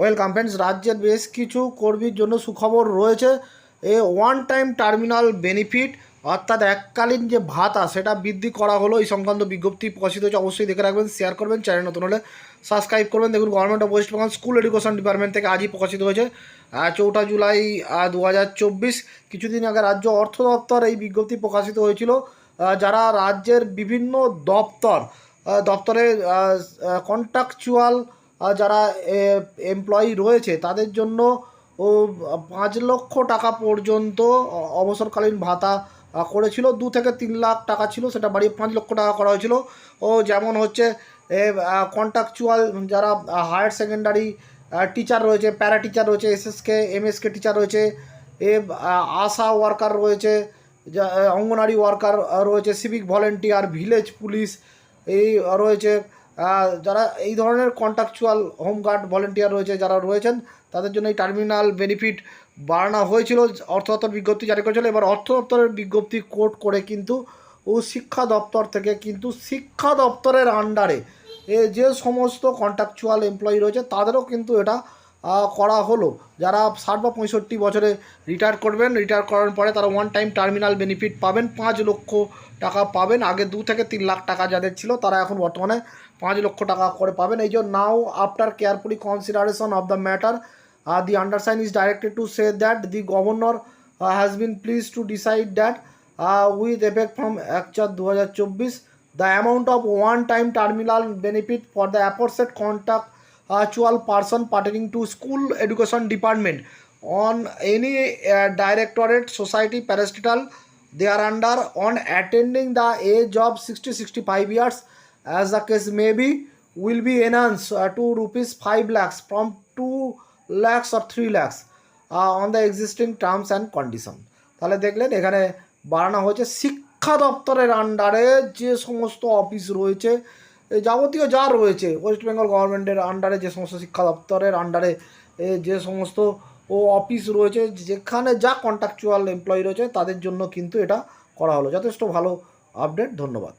Welcome friends রাজ্যের বেশ কিছু কর্মীর জন্য সুখবর রয়েছে। A one time terminal benefit অর্থাৎ এককালীন যে ভাতা, সেটা বৃদ্ধি করা হলো। এই সংক্রান্ত বিজ্ঞপ্তি প্রকাশিত হয়েছে, অবশ্যই দেখে রাখবেন শেয়ার করবেন চ্যানেল নতুন হলে সাবস্ক্রাইব করবেন। দেখুন government of West Bengal school education department থেকে আজই প্রকাশিত হয়েছে চৌঠা জুলাই দু হাজার চব্বিশ। কিছুদিন আগে রাজ্য অর্থ দপ্তর এই বিজ্ঞপ্তি প্রকাশিত হয়েছিল যারা রাজ্যের বিভিন্ন দপ্তর দপ্তরে কন্ট্রাকচুয়াল যারা এমপ্লয়ি রয়েছে, তাদের জন্য, ও, পাঁচ লক্ষ টাকা পর্যন্ত অবসরকালীন ভাতা করেছিল। দু থেকে তিন লাখ টাকা ছিল, সেটা বাড়িয়ে পাঁচ লক্ষ টাকা করা হয়েছিল। ও, যেমন হচ্ছে কন্ট্রাকচুয়াল যারা হায়ার সেকেন্ডারি টিচার রয়েছে প্যারা টিচার রয়েছে এসএসকে এমএসকে টিচার রয়েছে, এ আশা ওয়ার্কার রয়েছে অঙ্গনারী ওয়ার্কার রয়েছে সিভিক ভলেন্টিয়ার ভিলেজ পুলিশ এই, রয়েছে যারা এই ধরনের কন্ট্রাকচুয়াল হোমগার্ড ভলেন্টিয়ার রয়েছে, যারা রয়েছেন, তাদের জন্য এই টার্মিনাল বেনিফিট বাড়ানো হয়েছিল, অর্থ দপ্তর বিজ্ঞপ্তি জারি করেছিল। এবার অর্থ দপ্তরের বিজ্ঞপ্তি কোর্ট করে কিন্তু ও শিক্ষা দপ্তর থেকে কিন্তু শিক্ষা দপ্তরের আন্ডারে এ যে সমস্ত কন্ট্রাকচুয়াল এমপ্লয়ি রয়েছে, তাদেরও কিন্তু এটা করা হলো। যারা ষাট বা পঁয়ষট্টি বছরে রিটায়ার করবেন রিটায়ার করার পরে তারা ওয়ান টাইম টার্মিনাল বেনিফিট পাবেন, পাঁচ লক্ষ টাকা পাবেন। আগে দু থেকে তিন লাখ টাকা যাদের ছিল, তারা এখন বর্তমানে পাঁচ লক্ষ টাকা করে পাবেন। এই জন্য now after carefully consideration of the matter the undersign is directed to say that the governor has been please to decide that with effect from এক চার দু হাজার চব্বিশ the amount of one time terminal benefit for the aforesaid contact actual person pertaining to school education department on any uh, directorate society parastatal they are under on attending the age of 60 65 years as the case may be will be enhanced uh, to rupees 5 lakhs from 2 lakhs or 3 lakhs uh, on the existing terms and condition তাহলে দেখলেন এখানে বাড়ানো হয়েছে শিক্ষা দপ্তরের আন্ডারে যে সমস্ত অফিস রয়েছে যাবতীয় যা রয়েছে ওয়েস্ট বেঙ্গল গভর্নমেন্টের আন্ডারে যে সমস্ত শিক্ষা দপ্তরের আন্ডারে যে সমস্ত ও অফিস রয়েছে, যেখানে যা কন্ট্রাকচুয়াল এমপ্লয়ি রয়েছে, তাদের জন্য কিন্তু এটা করা হলো। যথেষ্ট ভালো আপডেট ধন্যবাদ।